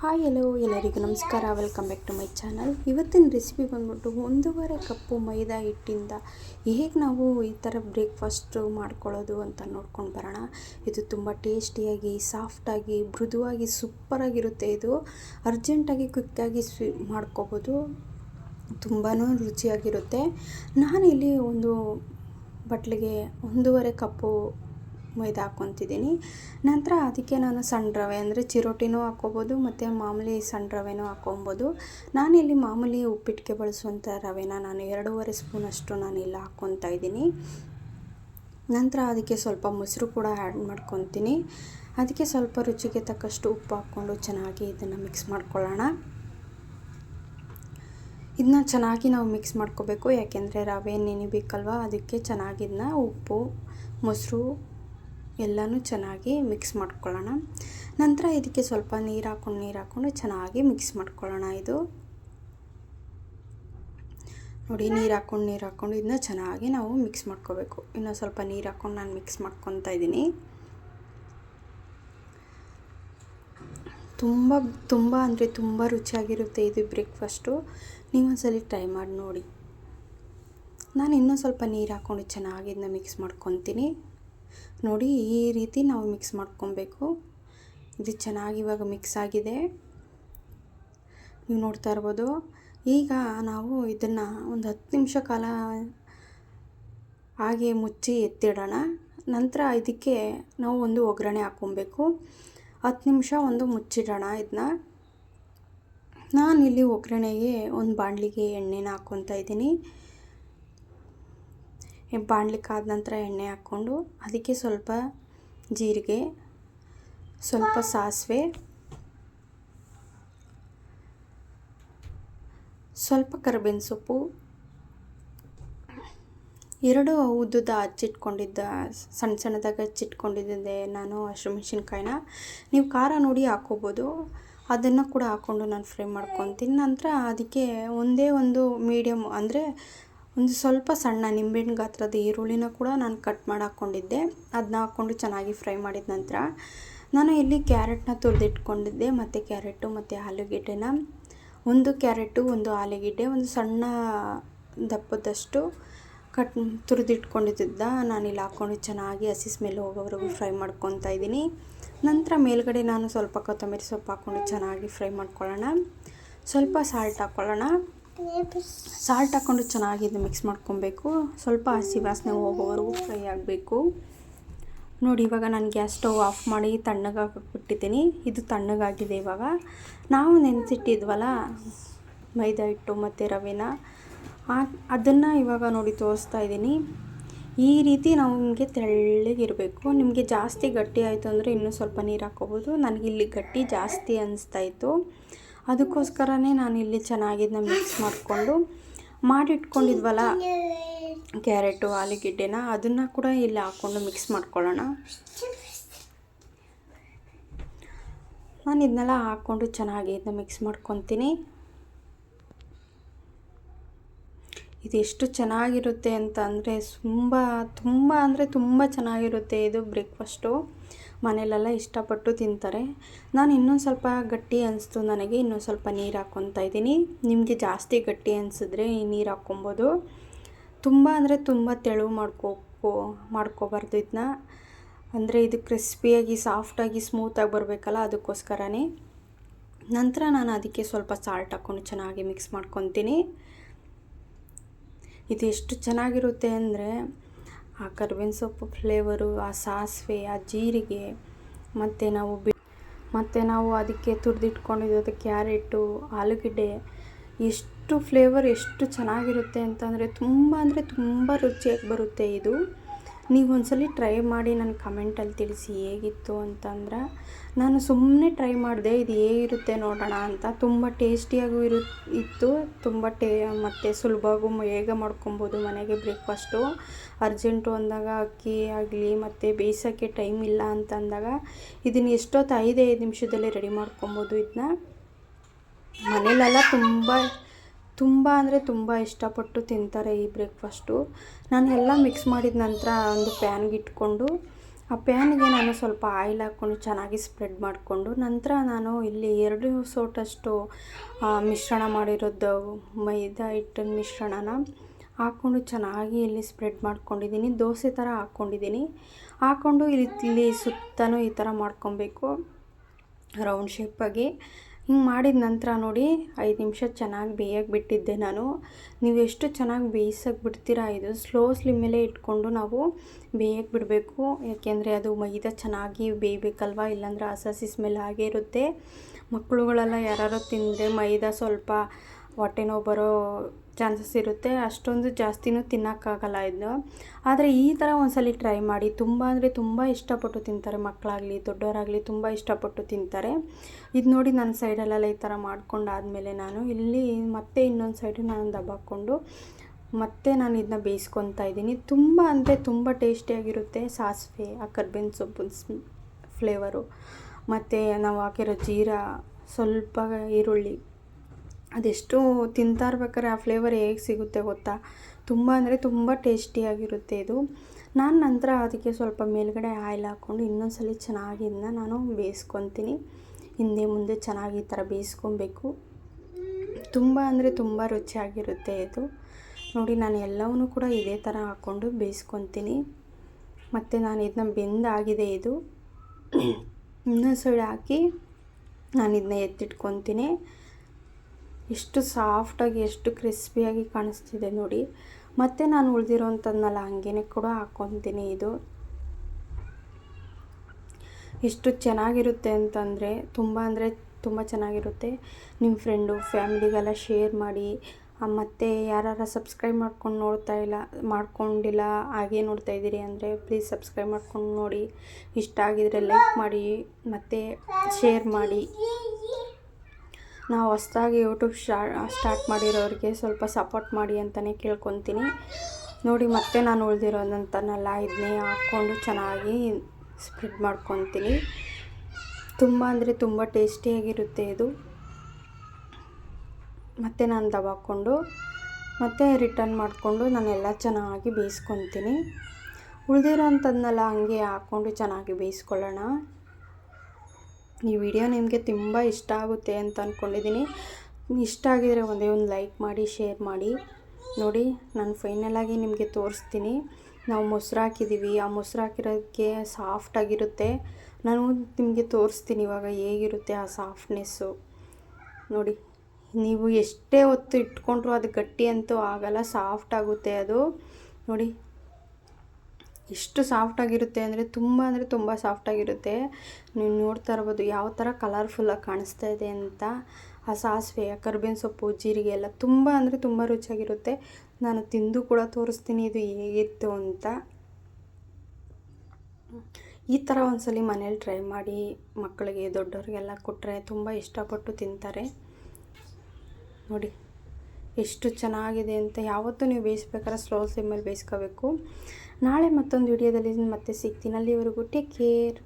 Hi hello ಎಲ್ಲರಿಗೂ ನಮಸ್ಕಾರ. Welcome back to my channel ಇವತ್ತಿನ ರೆಸಿಪಿ ಬಂದ್ಬಿಟ್ಟು ಒಂದೂವರೆ ಕಪ್ಪು ಮೈದಾ ಹಿಟ್ಟಿಂದ ಹೇಗೆ ನಾವು ಈ ಥರ ಬ್ರೇಕ್ಫಾಸ್ಟು ಮಾಡ್ಕೊಳ್ಳೋದು ಅಂತ ನೋಡ್ಕೊಂಡು ಬರೋಣ. ಇದು ತುಂಬ ಟೇಸ್ಟಿಯಾಗಿ ಸಾಫ್ಟಾಗಿ ಮೃದುವಾಗಿ ಸೂಪರಾಗಿರುತ್ತೆ ಇದು. ಅರ್ಜೆಂಟಾಗಿ ಕ್ವಿಕ್ಕಾಗಿ ಸ್ವೀ ಮಾಡ್ಕೋಬೋದು. ತುಂಬಾ ರುಚಿಯಾಗಿರುತ್ತೆ. ನಾನಿಲ್ಲಿ ಒಂದು ಬಟ್ಲಿಗೆ ಒಂದೂವರೆ ಕಪ್ಪು ಮೈದಾ ಹಾಕ್ಕೊತಿದ್ದೀನಿ ನಂತರ ಅದಕ್ಕೆ ನಾನು ಸಣ್ಣ ರವೆ ಅಂದರೆ ಚಿರೋಟಿನೂ ಹಾಕ್ಕೋಬೋದು ಮತ್ತು ಮಾಮೂಲಿ ಸಣ್ಣ ರವೆನೂ ಹಾಕ್ಕೊಬೋದು ನಾನಿಲ್ಲಿ ಮಾಮೂಲಿ ಉಪ್ಪಿಟ್ಟಿಗೆ ಬಳಸುವಂಥ ರವೆನ ನಾನು ಎರಡೂವರೆ ಸ್ಪೂನಷ್ಟು ನಾನು ಇಲ್ಲಿ ಹಾಕ್ಕೊತಾ ಇದ್ದೀನಿ. ನಂತರ ಅದಕ್ಕೆ ಸ್ವಲ್ಪ ಮೊಸರು ಕೂಡ ಆ್ಯಡ್ ಮಾಡ್ಕೊತೀನಿ. ಅದಕ್ಕೆ ಸ್ವಲ್ಪ ರುಚಿಗೆ ತಕ್ಕಷ್ಟು ಉಪ್ಪು ಹಾಕ್ಕೊಂಡು ಚೆನ್ನಾಗಿ ಇದನ್ನು ಮಿಕ್ಸ್ ಮಾಡ್ಕೊಳ್ಳೋಣ. ಇದನ್ನ ಚೆನ್ನಾಗಿ ನಾವು ಮಿಕ್ಸ್ ಮಾಡ್ಕೋಬೇಕು, ಯಾಕೆಂದರೆ ರವೆ ನೆನಿಬೇಕಲ್ವ? ಅದಕ್ಕೆ ಚೆನ್ನಾಗಿ ಇದನ್ನ ಉಪ್ಪು, ಮೊಸರು ಎಲ್ಲನೂ ಚೆನ್ನಾಗಿ ಮಿಕ್ಸ್ ಮಾಡ್ಕೊಳ್ಳೋಣ. ನಂತರ ಇದಕ್ಕೆ ಸ್ವಲ್ಪ ನೀರು ಹಾಕ್ಕೊಂಡು ನೀರು ಹಾಕ್ಕೊಂಡು ಚೆನ್ನಾಗಿ ಮಿಕ್ಸ್ ಮಾಡ್ಕೊಳ್ಳೋಣ ಇದು. ನೋಡಿ, ನೀರು ಹಾಕ್ಕೊಂಡು ನೀರು ಹಾಕ್ಕೊಂಡು ಇದನ್ನ ಚೆನ್ನಾಗಿ ನಾವು ಮಿಕ್ಸ್ ಮಾಡ್ಕೋಬೇಕು. ಇನ್ನೂ ಸ್ವಲ್ಪ ನೀರು ಹಾಕ್ಕೊಂಡು ನಾನು ಮಿಕ್ಸ್ ಮಾಡ್ಕೊತಾ ಇದ್ದೀನಿ. ತುಂಬ ತುಂಬ ಅಂದರೆ ತುಂಬ ರುಚಿಯಾಗಿರುತ್ತೆ ಇದು ಬ್ರೇಕ್ಫಾಸ್ಟು. ನೀವೊಂದ್ಸಲಿ ಟ್ರೈ ಮಾಡಿ ನೋಡಿ. ನಾನು ಇನ್ನೂ ಸ್ವಲ್ಪ ನೀರು ಹಾಕ್ಕೊಂಡು ಚೆನ್ನಾಗಿ ಇದನ್ನ ಮಿಕ್ಸ್ ಮಾಡ್ಕೊತೀನಿ. ನೋಡಿ ಈ ರೀತಿ ನಾವು ಮಿಕ್ಸ್ ಮಾಡ್ಕೊಬೇಕು. ಇದು ಚೆನ್ನಾಗಿ ಇವಾಗ ಮಿಕ್ಸ್ ಆಗಿದೆ. ನೀವು ನೋಡ್ತಾ ಇರ್ಬೋದು. ಈಗ ನಾವು ಇದನ್ನು ಒಂದು ಹತ್ತು ನಿಮಿಷ ಕಾಲ ಹಾಗೆ ಮುಚ್ಚಿ ಎತ್ತಿಡೋಣ. ನಂತರ ಇದಕ್ಕೆ ನಾವು ಒಂದು ಒಗ್ಗರಣೆ ಹಾಕ್ಕೊಬೇಕು. ಹತ್ತು ನಿಮಿಷ ಒಂದು ಮುಚ್ಚಿಡೋಣ ಇದನ್ನ. ನಾನಿಲ್ಲಿ ಒಗ್ಗರಣೆಗೆ ಒಂದು ಬಾಣಲಿಗೆ ಎಣ್ಣೆನ ಹಾಕ್ಕೊತಾ ಇದ್ದೀನಿ. ಬಾಣಲಿಕ್ಕೆ ಕಾದ ನಂತರ ಎಣ್ಣೆ ಹಾಕ್ಕೊಂಡು ಅದಕ್ಕೆ ಸ್ವಲ್ಪ ಜೀರಿಗೆ, ಸ್ವಲ್ಪ ಸಾಸಿವೆ, ಸ್ವಲ್ಪ ಕರಿಬೇವಿನ ಸೊಪ್ಪು, ಎರಡು ಉದ್ದುದ ಹಚ್ಚಿಟ್ಕೊಂಡಿದ್ದ ಸಣ್ಣ ಸಣ್ಣದಾಗ ಹಚ್ಚಿಟ್ಕೊಂಡಿದ್ದೆ ನಾನು ಹಸಿಮೆಣ್ಸಿನ್ಕಾಯಿನ ನೀವು ಖಾರ ನೋಡಿ ಹಾಕ್ಕೋಬೋದು ಅದನ್ನು ಕೂಡ ಹಾಕ್ಕೊಂಡು ನಾನು ಫ್ರೈ ಮಾಡ್ಕೊತೀನಿ. ನಂತರ ಅದಕ್ಕೆ ಒಂದೇ ಒಂದು ಮೀಡಿಯಮ್ ಅಂದರೆ ಒಂದು ಸ್ವಲ್ಪ ಸಣ್ಣ ನಿಂಬೆಹಣ್ಣು ಗಾತ್ರದ ಈರುಳ್ಳಿನ ಕೂಡ ನಾನು ಕಟ್ ಮಾಡಿ ಹಾಕ್ಕೊಂಡಿದ್ದೆ. ಅದನ್ನ ಹಾಕ್ಕೊಂಡು ಚೆನ್ನಾಗಿ ಫ್ರೈ ಮಾಡಿದ ನಂತರ ನಾನು ಇಲ್ಲಿ ಕ್ಯಾರೆಟ್ನ ತುರಿದಿಟ್ಕೊಂಡಿದ್ದೆ. ಮತ್ತು ಕ್ಯಾರೆಟು ಮತ್ತು ಆಲೂಗೆಡ್ಡೆನ. ಒಂದು ಕ್ಯಾರೆಟು, ಒಂದು ಆಲೂಗೆಡ್ಡೆ, ಒಂದು ಸಣ್ಣ ದಪ್ಪದಷ್ಟು ಕಟ್ ತುರಿದಿಟ್ಕೊಂಡಿದ್ದ. ನಾನು ಇಲ್ಲಿ ಹಾಕ್ಕೊಂಡು ಚೆನ್ನಾಗಿ ಹಸಿ ಸ್ಮೆಲ್ ಹೋಗೋವರೆಗೂ ಫ್ರೈ ಮಾಡ್ಕೊತಾ ಇದ್ದೀನಿ. ನಂತರ ಮೇಲ್ಗಡೆ ನಾನು ಸ್ವಲ್ಪ ಕೊತ್ತಂಬರಿ ಸೊಪ್ಪು ಹಾಕ್ಕೊಂಡು ಚೆನ್ನಾಗಿ ಫ್ರೈ ಮಾಡ್ಕೊಳ್ಳೋಣ. ಸ್ವಲ್ಪ ಸಾಲ್ಟ್ ಹಾಕ್ಕೊಳ್ಳೋಣ. ಸಾಲ್ಟ್ ಹಾಕ್ಕೊಂಡು ಚೆನ್ನಾಗಿ ಇದು ಮಿಕ್ಸ್ ಮಾಡ್ಕೊಬೇಕು. ಸ್ವಲ್ಪ ಹಸಿ ವಾಸನೆ ಹೋಗೋವರೆಗೂ ಫ್ರೈ ಆಗಬೇಕು. ನೋಡಿ, ಇವಾಗ ನಾನು ಗ್ಯಾಸ್ ಸ್ಟೌವ್ ಆಫ್ ಮಾಡಿ ತಣ್ಣಗಾಕಿಬಿಟ್ಟಿದ್ದೀನಿ ಇದು ತಣ್ಣಗಾಗಿದೆ ಇವಾಗ. ನಾವು ನೆನೆಸಿಟ್ಟಿದ್ವಲ್ಲ, ಮೈದಾ ಹಿಟ್ಟು ಮತ್ತು ರವೆನ. ಅದನ್ನು ಇವಾಗ ನೋಡಿ ತೋರಿಸ್ತಾ ಇದ್ದೀನಿ. ಈ ರೀತಿ ನಿಮಗೆ ತೆಳ್ಳಗಿರಬೇಕು ನಿಮಗೆ ಜಾಸ್ತಿ ಗಟ್ಟಿ ಆಯಿತು ಅಂದರೆ ಇನ್ನೂ ಸ್ವಲ್ಪ ನೀರು ಹಾಕ್ಕೋಬೋದು. ನನಗಿಲ್ಲಿ ಗಟ್ಟಿ ಜಾಸ್ತಿ ಅನಿಸ್ತಾಯಿತ್ತು ಅದಕ್ಕೋಸ್ಕರನೇ ನಾನು ಇಲ್ಲಿ ಚೆನ್ನಾಗಿದ್ದನ್ನ ಮಿಕ್ಸ್ ಮಾಡಿಕೊಂಡು ಮಾಡಿಟ್ಕೊಂಡಿದ್ವಲ್ಲ ಕ್ಯಾರೆಟು, ಆಲೂಗಡ್ಡೆನ, ಅದನ್ನು ಕೂಡ ಇಲ್ಲಿ ಹಾಕ್ಕೊಂಡು ಮಿಕ್ಸ್ ಮಾಡ್ಕೊಳ್ಳೋಣ. ನಾನು ಇದನ್ನೆಲ್ಲ ಹಾಕ್ಕೊಂಡು ಚೆನ್ನಾಗಿ ಇದನ್ನ ಮಿಕ್ಸ್ ಮಾಡ್ಕೊತೀನಿ. ಇದು ಎಷ್ಟು ಚೆನ್ನಾಗಿರುತ್ತೆ ಅಂತ ಅಂದರೆ ತುಂಬ ತುಂಬ ಅಂದರೆ ತುಂಬ ಚೆನ್ನಾಗಿರುತ್ತೆ ಇದು ಬ್ರೇಕ್ಫಾಸ್ಟು ಮನೇಲೆಲ್ಲ ಇಷ್ಟಪಟ್ಟು ತಿಂತಾರೆ. ನಾನು ಇನ್ನೊಂದು ಸ್ವಲ್ಪ ಗಟ್ಟಿ ಅನಿಸ್ತು ನನಗೆ, ಇನ್ನೊಂದು ಸ್ವಲ್ಪ ನೀರು ಹಾಕ್ಕೊತಾ ಇದ್ದೀನಿ. ನಿಮಗೆ ಜಾಸ್ತಿ ಗಟ್ಟಿ ಅನಿಸಿದ್ರೆ ಈ ನೀರು ಹಾಕ್ಕೊಬೋದು. ತುಂಬ ಅಂದರೆ ತುಂಬ ತೆಳು ಮಾಡ್ಕೋ ಮಾಡ್ಕೋಬಾರ್ದು ಇದನ್ನ ಅಂದರೆ ಇದು ಕ್ರಿಸ್ಪಿಯಾಗಿ, ಸಾಫ್ಟಾಗಿ ಸ್ಮೂತಾಗಿ ಬರಬೇಕಲ್ಲ ಅದಕ್ಕೋಸ್ಕರನೇ. ನಂತರ ನಾನು ಅದಕ್ಕೆ ಸ್ವಲ್ಪ ಸಾಲ್ಟ್ ಹಾಕ್ಕೊಂಡು ಚೆನ್ನಾಗಿ ಮಿಕ್ಸ್ ಮಾಡ್ಕೊತೀನಿ. ಇದು ಎಷ್ಟು ಚೆನ್ನಾಗಿರುತ್ತೆ ಅಂದರೆ ಆ ಕರ್ಬೇವಿನ ಸೊಪ್ಪು ಫ್ಲೇವರು ಆ ಸಾಸಿವೆ, ಆ ಜೀರಿಗೆ, ಮತ್ತು ನಾವು ಬಿ, ಮತ್ತು ನಾವು ಅದಕ್ಕೆ ತುರಿದಿಟ್ಕೊಂಡಿದ್ದು ಕ್ಯಾರೆಟು, ಆಲೂಗಡ್ಡೆ, ಎಷ್ಟು ಫ್ಲೇವರ್ ಎಷ್ಟು ಚೆನ್ನಾಗಿರುತ್ತೆ ಅಂತಂದರೆ ತುಂಬ ಅಂದರೆ ತುಂಬ ರುಚಿಯಾಗಿ ಬರುತ್ತೆ ಇದು. ನೀವು ಒಂದ್ಸಲಿ ಟ್ರೈ ಮಾಡಿ ನನ್ನ ಕಮೆಂಟಲ್ಲಿ ತಿಳಿಸಿ ಹೇಗಿತ್ತು ಅಂತಂದ್ರೆ, ನಾನು ಸುಮ್ಮನೆ ಟ್ರೈ ಮಾಡಿದೆ, ಇದು ಹೇಗಿರುತ್ತೆ ನೋಡೋಣ ಅಂತ. ತುಂಬ ಟೇಸ್ಟಿಯಾಗೂ ಇರು, ಇತ್ತು. ತುಂಬ ಟೇ, ಮತ್ತು ಸುಲಭವಾಗೂ ಹೇಗೆ ಮಾಡ್ಕೊಬೋದು ಮನೆಗೆ ಬ್ರೇಕ್ಫಾಸ್ಟು ಅರ್ಜೆಂಟು ಅಂದಾಗ ಅಕ್ಕಿ ಆಗಲಿ, ಮತ್ತು ಬೇಯಿಸೋಕ್ಕೆ ಟೈಮ್ ಇಲ್ಲ ಅಂತ ಅಂದಾಗ ಇದನ್ನು ಎಷ್ಟೊತ್ತು ಐದೈದು ಐದು ನಿಮಿಷದಲ್ಲೇ ರೆಡಿ ಮಾಡ್ಕೊಬೋದು ಇದನ್ನ ಮನೇಲೆಲ್ಲ ತುಂಬ ತುಂಬ ಅಂದರೆ ತುಂಬ ಇಷ್ಟಪಟ್ಟು ತಿಂತಾರೆ ಈ ಬ್ರೇಕ್ಫಾಸ್ಟು. ನಾನು ಎಲ್ಲ ಮಿಕ್ಸ್ ಮಾಡಿದ ನಂತರ ಒಂದು ಪ್ಯಾನ್ಗೆ ಇಟ್ಕೊಂಡು, ಆ ಪ್ಯಾನ್ಗೆ ನಾನು ಸ್ವಲ್ಪ ಆಯಿಲ್ ಹಾಕ್ಕೊಂಡು ಚೆನ್ನಾಗಿ ಸ್ಪ್ರೆಡ್ ಮಾಡಿಕೊಂಡು, ನಂತರ ನಾನು ಇಲ್ಲಿ ಎರಡು ಸೋಟಷ್ಟು ಮಿಶ್ರಣ ಮಾಡಿರೋದು, ಮೈದಾ ಹಿಟ್ಟಿನ ಮಿಶ್ರಣನ ಹಾಕ್ಕೊಂಡು ಚೆನ್ನಾಗಿ ಇಲ್ಲಿ ಸ್ಪ್ರೆಡ್ ಮಾಡ್ಕೊಂಡಿದ್ದೀನಿ. ದೋಸೆ ಥರ ಹಾಕ್ಕೊಂಡಿದ್ದೀನಿ. ಹಾಕ್ಕೊಂಡು ಇಲ್ಲಿ ಇಲ್ಲಿ ಸುತ್ತಲೂ ಈ ಥರ ಮಾಡ್ಕೊಬೇಕು, ರೌಂಡ್ ಶೇಪಾಗಿ. ಹಿಂಗೆ ಮಾಡಿದ ನಂತರ ನೋಡಿ, ಐದು ನಿಮಿಷ ಚೆನ್ನಾಗಿ ಬೇಯಕ್ಕೆ ಬಿಟ್ಟಿದ್ದೆ ನಾನು. ನೀವು ಎಷ್ಟು ಚೆನ್ನಾಗಿ ಬೇಯಿಸೋಕೆ ಬಿಡ್ತೀರಾ ಇದು? ಸ್ಲೋ ಸ್ಲಿಮ್ಮಲ್ಲೇ ಇಟ್ಕೊಂಡು ನಾವು ಬೇಯಕ್ಕೆ ಬಿಡಬೇಕು. ಯಾಕೆಂದರೆ ಅದು ಮೈದಾ ಚೆನ್ನಾಗಿ ಬೇಯಬೇಕಲ್ವ? ಇಲ್ಲಾಂದ್ರೆ ಹಸಿ ಸ್ಮೆಲ್ ಆಗೇ ಇರುತ್ತೆ. ಮಕ್ಕಳುಗಳೆಲ್ಲ ಯಾರು ತಿಂದರೆ ಮೈದಾ ಸ್ವಲ್ಪ ಹೊಟ್ಟೆ ನೋವು ಬರೋ ಚಾನ್ಸಸ್ ಇರುತ್ತೆ. ಅಷ್ಟೊಂದು ಜಾಸ್ತಿನೂ ತಿನ್ನೋಕ್ಕಾಗಲ್ಲ ಇದು ಆದರೆ ಈ ಥರ ಒಂದ್ಸಲಿ ಟ್ರೈ ಮಾಡಿ ತುಂಬ ಅಂದರೆ ತುಂಬ ಇಷ್ಟಪಟ್ಟು ತಿಂತಾರೆ ಮಕ್ಕಳಾಗಲಿ ದೊಡ್ಡವರಾಗಲಿ ತುಂಬ ಇಷ್ಟಪಟ್ಟು ತಿಂತಾರೆ. ಇದು ನೋಡಿ ನನ್ನ ಸೈಡಲ್ಲೆಲ್ಲ ಈ ಥರ ಮಾಡ್ಕೊಂಡಾದಮೇಲೆ ನಾನು ಇಲ್ಲಿ ಮತ್ತೆ ಇನ್ನೊಂದು ಸೈಡು ನಾನು ದಬ್ಬಾಕ್ಕೊಂಡು ಮತ್ತೆ ನಾನು ಇದನ್ನ ಬೇಯಿಸ್ಕೊತಾ ಇದ್ದೀನಿ. ತುಂಬ ಅಂದರೆ ತುಂಬ ಟೇಸ್ಟಿಯಾಗಿರುತ್ತೆ ಸಾಸಿವೆ ಆ ಕರ್ಬೇವಿನ ಸೊಪ್ಪು ಫ್ಲೇವರು ಮತ್ತು ನಾವು ಹಾಕಿರೋ ಜೀರಾ, ಸ್ವಲ್ಪ ಈರುಳ್ಳಿ ಅದೆಷ್ಟು ತಿಂತಾ ಇರ್ಬೇಕಾದ್ರೆ ಆ ಫ್ಲೇವರ್ ಹೇಗೆ ಸಿಗುತ್ತೆ ಗೊತ್ತಾ? ತುಂಬ ಅಂದರೆ ತುಂಬ ಟೇಸ್ಟಿಯಾಗಿರುತ್ತೆ ಇದು. ನಾನು ನಂತರ ಅದಕ್ಕೆ ಸ್ವಲ್ಪ ಮೇಲುಗಡೆ ಆಯಿಲ್ ಹಾಕ್ಕೊಂಡು ಇನ್ನೊಂದ್ಸಲಿ ಚೆನ್ನಾಗಿ ಇದನ್ನ ನಾನು ಬೇಯಿಸ್ಕೊತೀನಿ. ಹಿಂದೆ ಮುಂದೆ ಚೆನ್ನಾಗಿ ಈ ಥರ ಬೇಯಿಸ್ಕೊಬೇಕು. ತುಂಬ ಅಂದರೆ ತುಂಬ ರುಚಿಯಾಗಿರುತ್ತೆ ಇದು. ನೋಡಿ, ನಾನು ಎಲ್ಲವನ್ನೂ ಕೂಡ ಇದೇ ಥರ ಹಾಕ್ಕೊಂಡು ಬೇಯಿಸ್ಕೊತೀನಿ. ಮತ್ತು ನಾನು ಇದನ್ನ ಬೆಂದಾಗಿದೆ ಇದು. ಇನ್ನೊಂದು ಸೈಡ್ ಹಾಕಿ ನಾನು ಇದನ್ನ ಎತ್ತಿಟ್ಕೊತೀನಿ. ಎಷ್ಟು ಸಾಫ್ಟಾಗಿ, ಎಷ್ಟು ಕ್ರಿಸ್ಪಿಯಾಗಿ ಕಾಣಿಸ್ತಿದೆ ನೋಡಿ. ಮತ್ತು ನಾನು ಉಳಿದಿರೋಂಥದ್ನೆಲ್ಲ ಹಂಗೇನೆ ಕೂಡ ಹಾಕ್ಕೊತೀನಿ ಇದು. ಎಷ್ಟು ಚೆನ್ನಾಗಿರುತ್ತೆ ಅಂತಂದರೆ, ತುಂಬ ಅಂದರೆ ತುಂಬ ಚೆನ್ನಾಗಿರುತ್ತೆ. ನಿಮ್ಮ ಫ್ರೆಂಡು ಫ್ಯಾಮಿಲಿಗೆಲ್ಲ ಶೇರ್ ಮಾಡಿ ಮತ್ತು ಯಾರು ಸಬ್ಸ್ಕ್ರೈಬ್ ಮಾಡ್ಕೊಂಡು ನೋಡ್ತಾ ಇಲ್ಲ, ಮಾಡ್ಕೊಂಡಿಲ್ಲ, ಹಾಗೆ ನೋಡ್ತಾ ಇದ್ದೀರಿ ಅಂದರೆ ಪ್ಲೀಸ್ ಸಬ್ಸ್ಕ್ರೈಬ್ ಮಾಡ್ಕೊಂಡು ನೋಡಿ. ಇಷ್ಟ ಆಗಿದರೆ ಲೈಕ್ ಮಾಡಿ, ಮತ್ತು ಶೇರ್ ಮಾಡಿ. ನಾವು ಹೊಸ್ದಾಗಿ ಯೂಟ್ಯೂಬ್ ಸ್ಟಾರ್ಟ್ ಮಾಡಿರೋರಿಗೆ ಸ್ವಲ್ಪ ಸಪೋರ್ಟ್ ಮಾಡಿ ಅಂತಲೇ ಕೇಳ್ಕೊತೀನಿ. ನೋಡಿ, ಮತ್ತೆ ನಾನು ಉಳಿದಿರೋದಂತನೆಲ್ಲ ಇದನ್ನೇ ಹಾಕ್ಕೊಂಡು ಚೆನ್ನಾಗಿ ಸ್ಪ್ರೆಡ್ ಮಾಡ್ಕೊತೀನಿ. ತುಂಬ ಅಂದರೆ ತುಂಬ ಟೇಸ್ಟಿಯಾಗಿರುತ್ತೆ ಇದು. ಮತ್ತೆ ನಾನು ದಬಾಕ್ಕೊಂಡು ಮತ್ತೆ ರಿಟರ್ನ್ ಮಾಡಿಕೊಂಡು ನಾನೆಲ್ಲ ಚೆನ್ನಾಗಿ ಬೇಯಿಸ್ಕೊತೀನಿ. ಉಳಿದಿರೋಂಥದ್ನೆಲ್ಲ ಹಂಗೆ ಹಾಕ್ಕೊಂಡು ಚೆನ್ನಾಗಿ ಬೇಯಿಸ್ಕೊಳ್ಳೋಣ. ಈ ವಿಡಿಯೋ ನಿಮಗೆ ತುಂಬ ಇಷ್ಟ ಆಗುತ್ತೆ ಅಂತ ಅಂದ್ಕೊಂಡಿದ್ದೀನಿ ಇಷ್ಟ ಆಗಿದರೆ ಒಂದೇ ಒಂದು ಲೈಕ್ ಮಾಡಿ, ಶೇರ್ ಮಾಡಿ. ನೋಡಿ, ನಾನು ಫೈನಲಾಗಿ ನಿಮಗೆ ತೋರಿಸ್ತೀನಿ. ನಾವು ಮೊಸರು ಹಾಕಿದ್ದೀವಿ ಆ ಮೊಸರು ಹಾಕಿರೋದಕ್ಕೆ ಸಾಫ್ಟಾಗಿರುತ್ತೆ ನಾನು ನಿಮಗೆ ತೋರಿಸ್ತೀನಿ ಇವಾಗ ಹೇಗಿರುತ್ತೆ ಆ ಸಾಫ್ಟ್ನೆಸ್ಸು ನೋಡಿ, ನೀವು ಎಷ್ಟೇ ಹೊತ್ತು ಇಟ್ಕೊಂಡ್ರೂ ಅದು ಗಟ್ಟಿ ಅಂತೂ ಆಗಲ್ಲ ಸಾಫ್ಟ್ ಆಗುತ್ತೆ ಅದು. ನೋಡಿ ಎಷ್ಟು ಸಾಫ್ಟಾಗಿರುತ್ತೆ ಅಂದರೆ ತುಂಬ ಅಂದರೆ ತುಂಬ ಸಾಫ್ಟಾಗಿರುತ್ತೆ ನೀವು ನೋಡ್ತಾ ಇರ್ಬೋದು ಯಾವ ಥರ ಕಲರ್ಫುಲ್ಲಾಗಿ ಕಾಣಿಸ್ತಾ ಇದೆ ಅಂತ. ಆ ಸಾಸಿವೆ ಕರ್ಬೇವಿನ ಸೊಪ್ಪು, ಜೀರಿಗೆ ಎಲ್ಲ ತುಂಬ ಅಂದರೆ ತುಂಬ ರುಚಿಯಾಗಿರುತ್ತೆ. ನಾನು ತಿಂದು ಕೂಡ ತೋರಿಸ್ತೀನಿ ಇದು ಹೇಗಿತ್ತು ಅಂತ. ಈ ಥರ ಒಂದ್ಸಲಿ ಮನೇಲಿ ಟ್ರೈ ಮಾಡಿ ಮಕ್ಕಳಿಗೆ, ದೊಡ್ಡವ್ರಿಗೆಲ್ಲ ಕೊಟ್ಟರೆ ತುಂಬ ಇಷ್ಟಪಟ್ಟು ತಿಂತಾರೆ. ನೋಡಿ. ಎಷ್ಟು ಚೆನ್ನಾಗಿದೆ ಅಂತ ಯಾವತ್ತೂ ನೀವು ಬೇಯಿಸ್ಬೇಕಾದ್ರೆ ಸ್ಲೋ ಸಿಮ್ಮಲ್ಲಿ ಬೇಯಿಸ್ಕೋಬೇಕು. ನಾಳೆ ಮತ್ತೊಂದು ವಿಡಿಯೋದಲ್ಲಿ ಮತ್ತೆ ಸಿಗ್ತೀನಿ. ಅಲ್ಲಿವರೆಗೂ ಟೇಕ್ ಕೇರ್